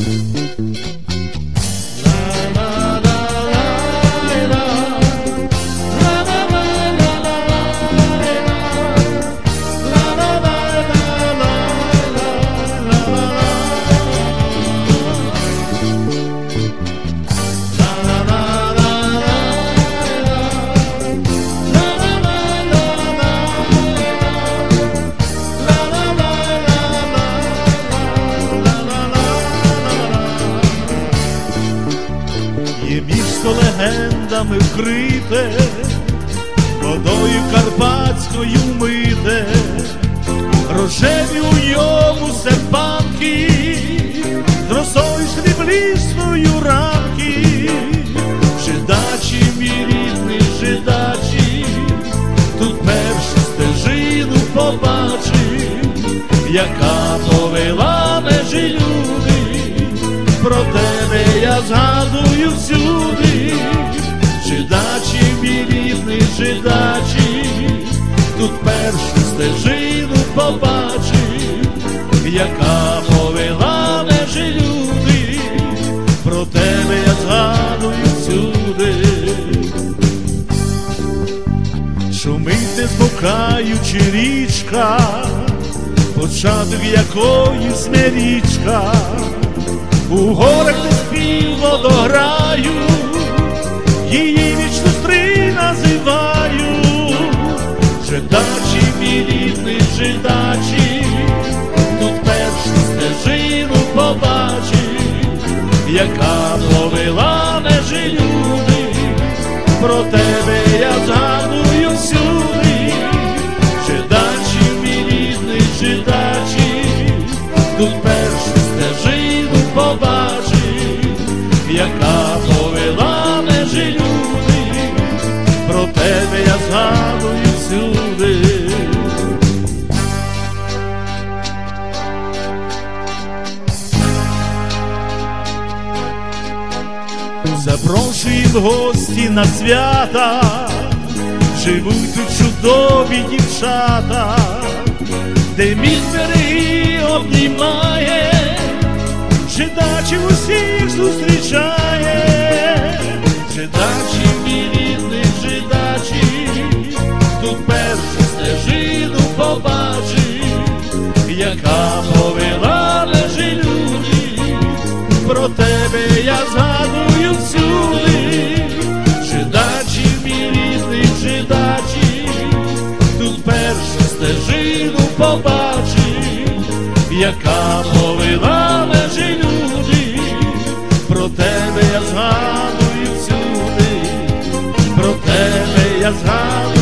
Mm-hmm. Квітами вкрите, водою карпатською мите, рожеві у йому серпанки, з росою сріблісною рамки, жидачі, мій рідний жидачі, тут першу стежину побачив, яка повела межі люди, про тебе я згадую всюди, жидачі, тут першу стежину побачив, яка повела межі люди, про тебе я згадую всюди. Шумить не змукаючи річка, початок якої смирічка, у горах не спів водограю, її яка повела межі люди, про тебе я згадую всюди, читачі, мій рідний читачі, тут першу стежину побачив, яка повела межі люди, Запрошуємо гості на свята, живуть тут чудові дівчата, де міст береги обнімає, жидачі усіх зустрічає, жидачі, яка повела межі люди, про тебе я згадую всюди, про тебе я згадую.